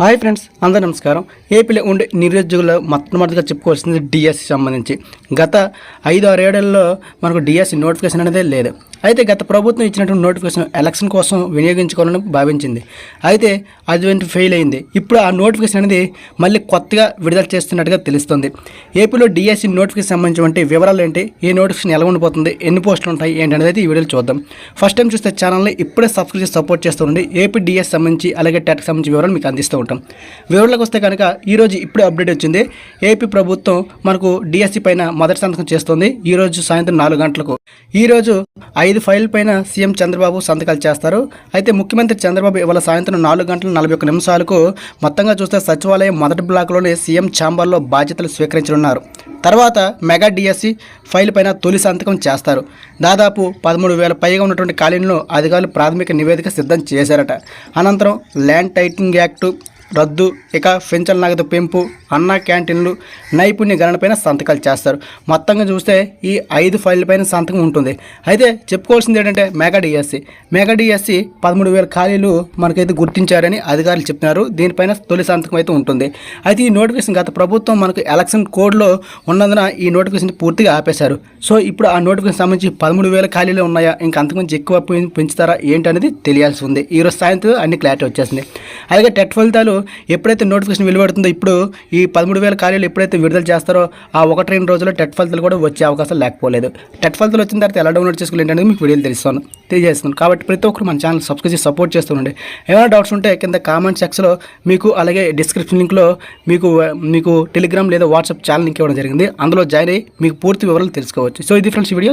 Hi friends అందరూ నమస్కారం. ఏపీలో ఉండే నిరుద్యోగులు మొట్టమొదటిగా చెప్పుకోవాల్సింది డిఎస్సి సంబంధించి. గత ఐదు ఆరేళ్ళలో మనకు డిఎస్సి నోటిఫికేషన్ అనేది లేదు. అయితే గత ప్రభుత్వం ఇచ్చినటువంటి నోటిఫికేషన్ ఎలక్షన్ కోసం వినియోగించుకోవాలని భావించింది. అయితే అది వెంట ఫెయిల్ అయింది. ఇప్పుడు ఆ నోటిఫికేషన్ అనేది మళ్ళీ కొత్తగా విడుదల చేస్తున్నట్టుగా తెలుస్తుంది. ఏపీలో డిఎస్సి నోటిఫికేషన్ సంబంధించినటువంటి వివరాలు ఏంటి? ఈ నోటిఫికేషన్ ఎలా ఉండిపోతుంది? ఎన్ని పోస్టులు ఉంటాయి? ఏంటి అనేది ఈ వీడియోలో చూద్దాం. ఫస్ట్ టైం చూస్తే ఛానల్ని ఇప్పుడే సబ్స్క్రైబ్ చేసి సపోర్ట్ చేస్తూ ఉండి ఏపీ డిఎస్ సంబంధించి అలాగే టెట్కి సంబంధించి వివరాలు మీకు అందిస్తూ ఉంటాం. వివరాలకు వస్తే కనుక ఈరోజు ఇప్పుడే అప్డేట్ వచ్చింది. ఏపీ ప్రభుత్వం మనకు డిఎస్సి పైన మొదటి సంతకం చేస్తుంది. ఈరోజు సాయంత్రం నాలుగు గంటలకు. ఈరోజు ఐదు ఫైల్ పైన సీఎం చంద్రబాబు సంతకాలు చేస్తారు. అయితే ముఖ్యమంత్రి చంద్రబాబు ఇవాళ సాయంత్రం నాలుగు గంటల నలభై ఒక్క నిమిషాలకు మొత్తంగా చూస్తే సచివాలయం మొదటి బ్లాక్లోని సీఎం ఛాంబర్లో బాధ్యతలు స్వీకరించనున్నారు. తర్వాత మెగా డిఎస్సి ఫైల్ పైన తొలి సంతకం చేస్తారు. దాదాపు పదమూడు వేల పైగా ఉన్నటువంటి ఖాళీలను అధికారులు ప్రాథమిక నివేదిక సిద్ధం చేశారట. అనంతరం ల్యాండ్ టైటింగ్ యాక్టు రద్దు ఇక పెన్షన్ నగదు పెంపు అన్న క్యాంటీన్లు నైపుణ్య గణనపైన సంతకాలు చేస్తారు. మొత్తంగా చూస్తే ఈ ఐదు ఫైళ్ళ పైన సంతకం ఉంటుంది. అయితే చెప్పుకోవాల్సింది ఏంటంటే మెగా డిఎస్సి. మెగా డిఎస్సి పదమూడు వేల ఖాళీలు మనకైతే గుర్తించారని అధికారులు చెప్తున్నారు. దీనిపైన తొలి సంతకం అయితే ఉంటుంది. అయితే ఈ నోటిఫికేషన్ గత ప్రభుత్వం మనకు ఎలక్షన్ కోడ్లో ఉన్నందున ఈ నోటిఫికేషన్ పూర్తిగా ఆపేశారు. సో ఇప్పుడు ఆ నోటిఫికేషన్ సంబంధించి పదమూడు వేల ఖాళీలు ఉన్నాయా? ఇంకా అంతకుమించి ఎక్కువ పెంచుతారా? ఏంటి అనేది తెలియాల్సి ఉంది. ఈరోజు సాయంత్రం అన్ని క్లారిటీ వచ్చేసింది. అలాగే టెట్ ఫలితాలు ఎప్పుడైతే నోటిఫికేషన్ వెలువడుతుందో ఇప్పుడు ఈ పదమూడు వేల ఖాళీలు ఎప్పుడైతే విడుదల చేస్తారో ఆ ఒకటి రెండు రోజుల్లో టెట్ ఫలితాలు కూడా వచ్చే అవకాశం లేకపోలేదు. టెట్ ఫలితాలు వచ్చిన తర్వాత ఎలా డౌన్లోడ్ చేసుకోవాలి అనేది మీకు వీడియోలు తెలుస్తాను తెలియజేస్తున్నాను. కాబట్టి ప్రతి ఒక్కరు మన ఛానల్ సబ్స్క్రైబ్ చేసి సపోర్ట్ చేస్తుండండి. ఏమైనా డౌట్స్ ఉంటే కింద కామెంట్ సెక్షన్లో మీకు అలాగే డిస్క్రిప్షన్ లింక్లో మీకు మీకు టెలిగ్రామ్ లేదా వాట్సాప్ ఛానల్ లింక్ ఇవ్వడం జరిగింది. అందులో జాయిన్ అయ్యి మీకు పూర్తి వివరాలు తెలుసుకోవచ్చు. సో ఇది ఫ్రెండ్స్ వీడియో.